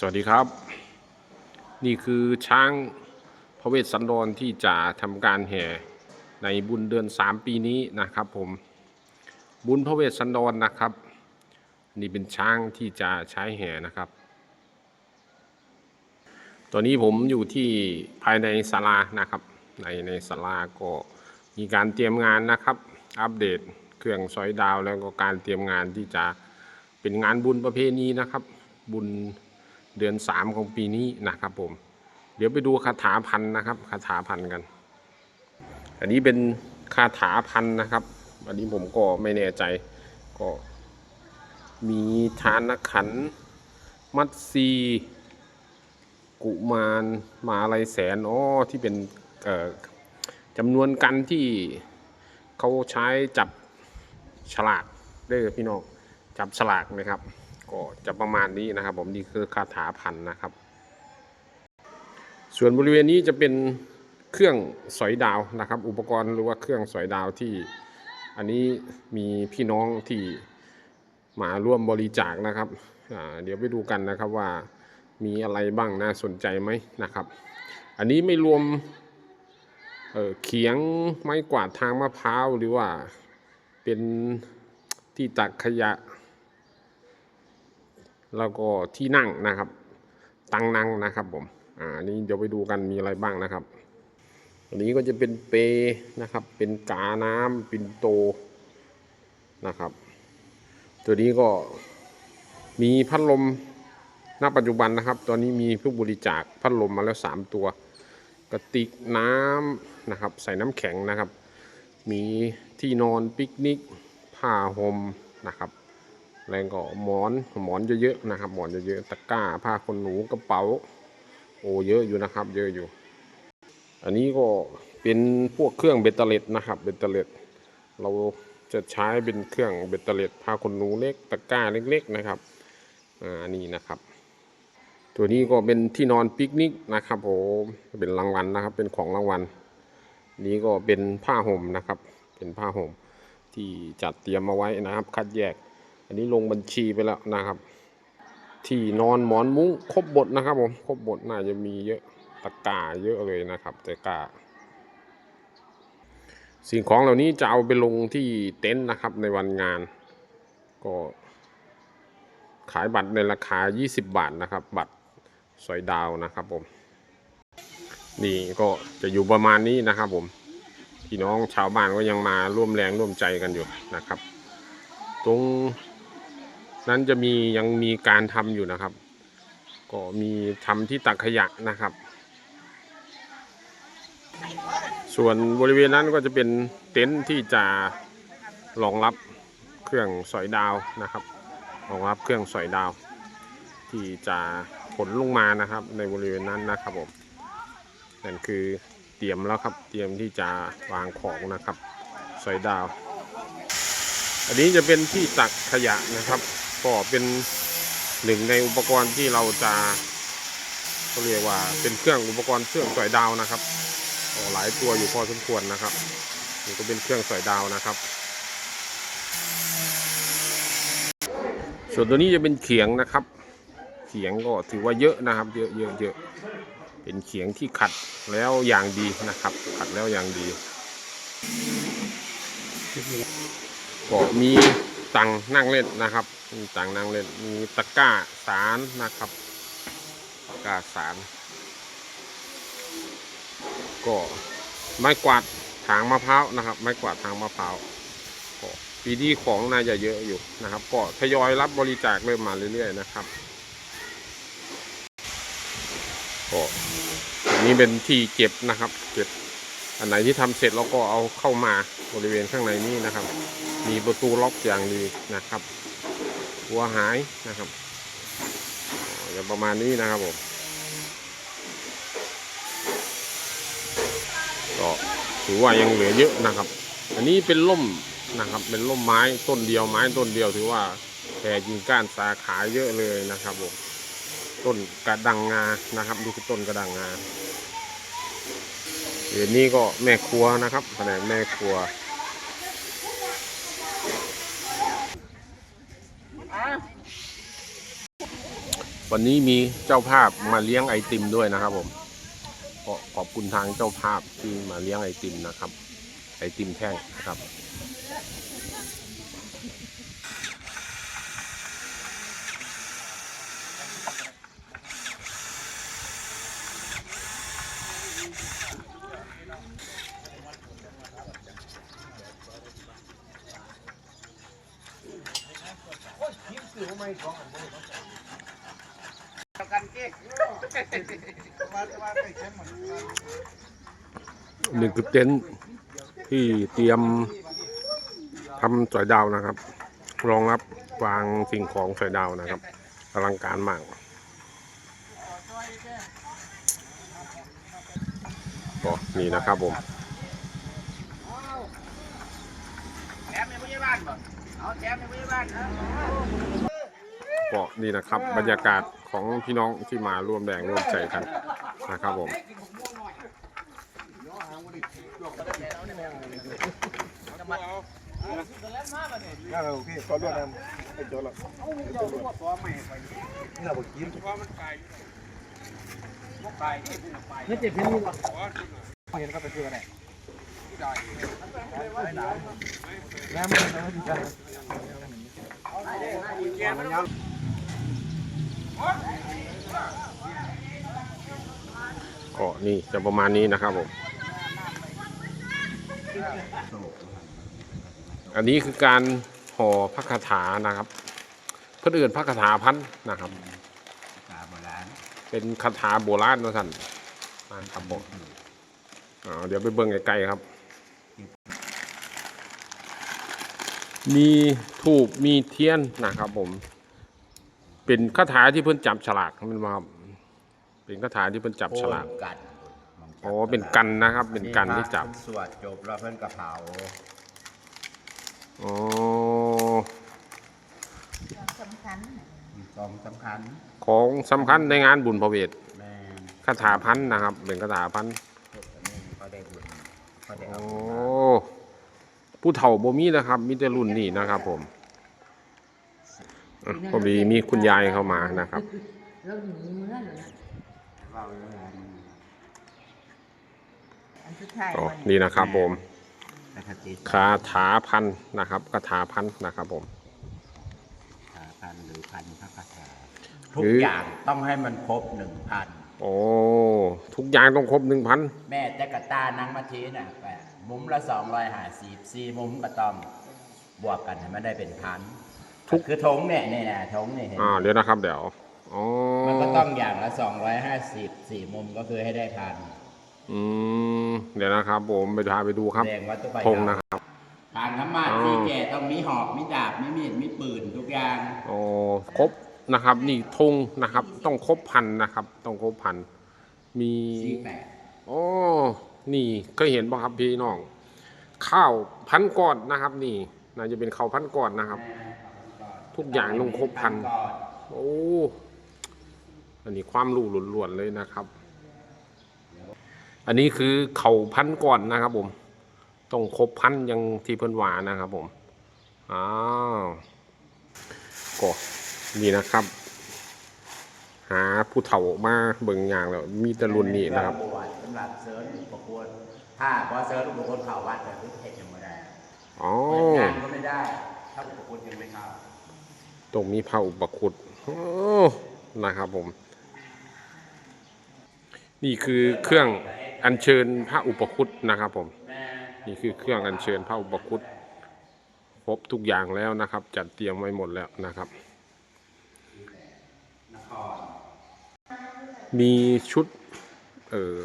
สวัสดีครับ นี่คือช้างพระเวสสันดรที่จะทำการแห่ในบุญเดือนสามปีนี้นะครับผมบุญพระเวสสันดรนะครับ นี่เป็นช้างที่จะใช้แห่นะครับ ตอนนี้ผมอยู่ที่ภายในศาลานะครับ ในในศาลาก็มีการเตรียมงานนะครับ อัปเดตเครื่องสอยดาวแล้วก็การเตรียมงานที่จะเป็นงานบุญประเพณีนะครับ บุญ เดือนสามของปีนี้นะครับผม เดี๋ยวไปดูคาถาพันนะครับคาถาพันกัน อันนี้เป็นคาถาพันนะครับ อันนี้ผมก็ไม่แน่ใจก็มีทานขัน มัดซีกุมารมาลายแสนอ๋อที่เป็นจำนวนกันที่เขาใช้จับฉลากเด้อพี่น้องจับฉลากนะครับ ก็จะประมาณนี้นะครับ ผมนี่คือคาถาพันนะครับ ส่วนบริเวณนี้จะเป็นเครื่องสอยดาวนะครับ อุปกรณ์หรือว่าเครื่องสอยดาวที่อันนี้มีพี่น้องที่มาร่วมบริจาคนะครับเดี๋ยวไปดูกันนะครับว่ามีอะไรบ้างน่าสนใจไหมนะครับ อันนี้ไม่รวมเเขียงไม้กวาดทางมะพร้าวหรือว่าเป็นที่ตักขยะ แล้วก็ที่นั่งนะครับ ตังนั่งนะครับผมอ่านนี้เดี๋ยวไปดูกันมีอะไรบ้างนะครับ อันนี้ก็จะเป็นเปนะครับ เป็นกาน้ำปินโตนะครับ ตัวนี้ก็มีพัดลมณปัจจุบันนะครับ ตอนนี้มีผู้บริจาคพัดลมมาแล้ว 3 ตัว กระติกน้ำนะครับ ใส่น้ำแข็งนะครับ มีที่นอนปิกนิกผ้าห่มนะครับ แล้วก็หมอนหมอนเยอะๆนะครับหมอนเยอะๆตะกร้าผ้าขนหนูกระเป๋า โอ้เยอะอยู่นะครับ เยอะอยู่ อันนี้ก็เป็นพวกเครื่องเบตเตอร์เล็ดนะครับเบตเตอร์เล็ดเราจะใช้เป็นเครื่องเบตเตอร์เล็ดผ้าขนหนูเล็กตะกร้าเล็ก ๆนะครับอ่านี่นะครับ ตัวนี้ก็เป็นที่นอนปิกนิกนะครับผมเป็นรางวัลนะครับ เป็นของรางวัลนี้ก็เป็นผ้าห่มนะครับ เป็นผ้าห่มที่จัดเตรียมมาไว้นะครับ คัดแยก อันนี้ลงบัญชีไปแล้วนะครับ ที่นอนหมอนมุ้งครบบทนะครับผมครบบทน่าจะมีเยอะตะก้าเยอะเลยนะครับตะกาสิ่งของเหล่านี้จะเอาไปลงที่เต็นท์นะครับในวันงาน ก็ขายบัตรในราคา 20 บาทนะครับ บัตรสอยดาวนะครับผม นี่ก็จะอยู่ประมาณนี้นะครับผมพี่น้องชาวบ้านก็ยังมาร่วมแรงร่วมใจกันอยู่นะครับ ตรง นั้นจะมียังมีการทำอยู่นะครับ ก็มีทำที่ตักขยะนะครับ ส่วนบริเวณนั้นก็จะเป็นเต็นท์ที่จะรองรับเครื่องสอยดาวนะครับรองรับเครื่องสอยดาว ที่จะขนลงมานะครับ ในบริเวณนั้นนะครับผมนั่นคือเตรียมแล้วครับ เตรียมที่จะวางของนะครับสอยดาว อันนี้จะเป็นที่ตักขยะนะครับ ก็เป็นหนึ่งในอุปกรณ์ที่เราจะเขาเรียกว่าเป็นเครื่องอุปกรณ์เครื่องสอยดาวนะครับหลายตัวอยู่พอสมควรนะครับนี่ก็เป็นเครื่องสอยดาวนะครับ ส่วนตัวนี้จะเป็นเขียงนะครับ เขียงก็ถือว่าเยอะนะครับ เยอะเยอะเยอะเป็นเขียงที่ขัดแล้วอย่างดีนะครับ ขัดแล้วอย่างดีก็มีตังนั่งเล่นนะครับ มีตังนั่งเล่นมีตะกร้าสารนะครับตะกร้าสารก็ไม้กวาดถางมะพร้าวนะครับ ไม้กวาดทางมะพร้าวก็ปีนี้ของน่าจะเยอะอยู่นะครับ ก็ทยอยรับบริจาคเริ่มมาเรื่อยๆนะครับก็นี้เป็นที่เก็บนะครับ เก็บอันไหนที่ทำเสร็จเราก็เอาเข้ามาบริเวณข้างในนี้นะครับ มีประตูล็อกอย่างดีนะครับ หัวหายนะครับอย่างประมาณนี้นะครับผมก็ถือว่ายังเหลือเยอะนะครับ อันนี้เป็นล่มนะครับ เป็นล่มไม้ต้นเดียวไม้ต้นเดียวถือว่าแผ่กิ่งก้านสาขาเยอะเลยนะครับผมต้นกระดังงานะครับนี่คือต้นกระดังงาเดี๋ยวนี้ก็แม่ครัวนะครับแผนกแม่ครัว วันนี้มีเจ้าภาพมาเลี้ยงไอติมด้วยนะครับผมก็ขอบคุณทางเจ้าภาพที่มาเลี้ยงไอติมนะครับ ไอติมแท่งนะครับหนึ่ง นี่คือเต็นท์ที่เตรียมทำสอยดาวนะครับ รองรับวางสิ่งของสอยดาวนะครับอลังการมาก ก็นี่นะครับผมเอาะก็นี่นะครับบรรยากาศ ของพี่น้องที่มาร่วมแรงร่วมใจกันนะครับผมงั้นเราพี่ขอรวดน้ำไอ้โจรละไอ้โจรละนี่เราบอกกินไม่เจ็บเพียงนี้บ่เห็นก็ไปซื้อกันไหนน้ำมันจะไม่ดีกัน ก็นี่จะประมาณนี้นะครับผม อันนี้คือการห่อพระคาถานะครับ เพื่อนอื่นพระคาถาพันนะครับตาโบราณเป็นคาถาโบราณนะท่านนะครับผมอ่าเดี๋ยวไปเบิ่งไกลๆครับ มีทูบมีเทียนนะครับผม เป็นคาถาที่เพิ่อนจับฉลากมันมาครับ เป็นคาถาที่เพิ่นจับฉลากกัดอ๋อเป็นกันนะครับเป็นกันที่จับสวดจบแล้วเพิ่นกระเผาอ๋อสำคัญกองสำคัญของสำคัญในงานบุญพระเวทแม่นคาถาพันธุ์นะครับ เป็นคาถาพันธุ์พวกอันนี้เขาได้บุญเขาได้โอ้เอาบุญมาผู้เฒ่าบ่มีนะครับมีแต่รุ่นนี้นะครับผมอะพอดีมีคุณยายเข้ามานะครับเราหนีเมื่อหรือนะ เว้าเรื่องงานอันสุดท้ายอ๋อวันนี่นะครับผมพระคติคาถาพันธุ์นะครับคาถาพันธุ์นะครับผมสาพันหรือพันพระคาถาทุกหรืออ อย่างต้องให้มันครบหนึ่งพันโอ้ทุกอย่างต้องครบหนึ่งพันแม่แต่กะตานางมาทีน่ะแปดมุมละสองร้อยห้าสิบสี่มุมก็ต้องบวกกันให้มันได้เป็นพันคือทงเนี่ยเนี่ยนะทงเนี่ยเห็นไหมอ่าเดี๋ยวนะครับเดี๋ยว อ๋อมันก็ต้องอย่างละสองร้อยห้าสิบสี่มุมก็คือให้ได้พันอืมเดี๋ยวนะครับ ผมไปพาไปดูครับแสดงว่าตัวไปธงนะครับ ทางน้ำมันอ๋อที่แก่ต้องมีหอกมีดาบมีมีดมีปืนทุกอย่างโอ้ครบนะครับ นี่ธงนะครับ ต้องครบพันนะครับ ต้องครบพันมีสี่แปดโอ้นี่เคยเห็นป่ะครับพี่น้อง ข้าวพันก้อนนะครับ นี่น่าจะเป็นข้าวพันก้อนนะครับ ทุกอย่างต้องครบพันก่อนโอ้ อันนี้ความรู้ล้วนๆเลยนะครับ อันนี้คือเขาพันก่อนนะครับ ผม ต้องครบพันอยังที่เพิ่นว่านะครับ ผมอ้าวก็นี่นะครับ หาผู้เฒ่ามาเบิ่งอย่างแล้ว มีแต่รุ่นนี้นะครับบวชสำหรับเซิร์ชอุปกรณ์ถ้าพอเซิร์ชอุปกรณ์ข่าววัดแต่ทุกเพจยังไม่ได้อ๋อเปิดงานก็ไม่ได้ ถ้าอุปกรณ์ยังไม่เข้า ตรงมีพระอุปคุตโอ้นะครับผม นี่คือเครื่องอัญเชิญพระอุปคุตนะครับผม นี่คือเครื่องอัญเชิญพระอุปคุตครบทุกอย่างแล้วนะครับ จัดเตรียมไว้หมดแล้วนะครับ มีชุดเอ่อ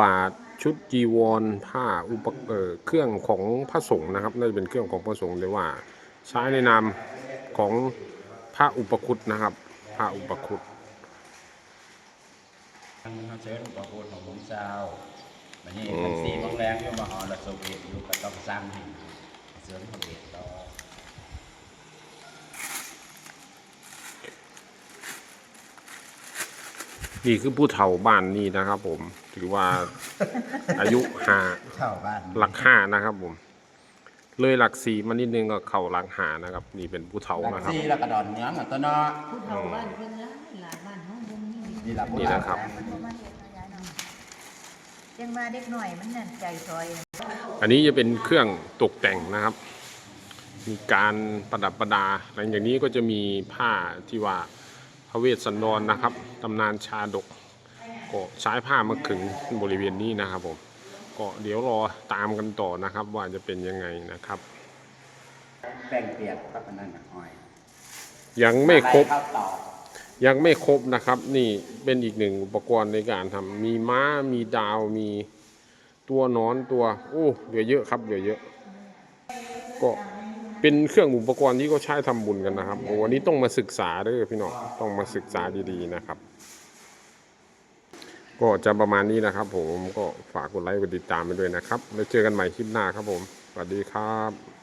บาทชุดจีวรผ้าอุปเอ่อเครื่องของพระสงฆ์นะครับน่าจะเป็นเครื่องของพระสงฆ์เลยว่า ใช้ในนามของพระอุปคุตนะครับพระอุปคุต เขาเชิญอุปกรณ์ของผมเจ้าวันนี้ทั้งสี่โมงแรงอยู่มาหอระโซเวตอยู่ก็ต้องสร้างให้เสริมพระเวทต่อนี่คือผู้เฒ่าบ้านนี่นะครับ ผม ถือว่าอายุห้าเช่าบ้านหลักห้านะครับ ผม เลยหลักสี่มานิดนึงก็เข่าหลังหานะครับ นี่เป็นผู้เฒ่าหลักนะครับซี่แล้วก็ดอนเมืองอะตัวเนาะผู้เฒ่าบ้านเพิ่นนะหลายบ้านห้องบ่มี นี่ล่ะนี่นะครับบ่มาเฮ็ดเอาย้ายเนาะ ยังมาเด็กหน่อยมันนั่นใจซอยอันนี้จะเป็นเครื่องตกแต่งนะครับ มีการประดับประดา หลังจากนี้ก็จะมีผ้าที่ว่าพระเวสสันดรนะครับตำนานชาดกก็ใช้ผ้ามาขึงบริเวณนี้นะครับผมก็เดี๋ยวรอตามกันต่อนะครับว่าจะเป็นยังไงนะครับแป้งเปียกครับอันนั้นน่ะอ้อยยังไม่ครบอะเข้าต่อ ยังไม่ครบนะครับ นี่เป็นอีกหนึ่งอุปกรณ์ในการทำมีม้ามีดาวมีตัวนอนตัวโอ้เหลือเยอะครับเหลือเยอะ ก็เป็นเครื่องอุปกรณ์ที่เขาใช้ทำบุญกันนะครับวันนี้ต้องมาศึกษาด้อพี่น้องต้องมาศึกษาดีๆนะครับ ก็จะประมาณนี้นะครับ ผมก็ฝากกดไลค์กดติดตามไปด้วยนะครับแล้วเจอกันใหม่คลิปหน้าครับผมสวัสดีครับ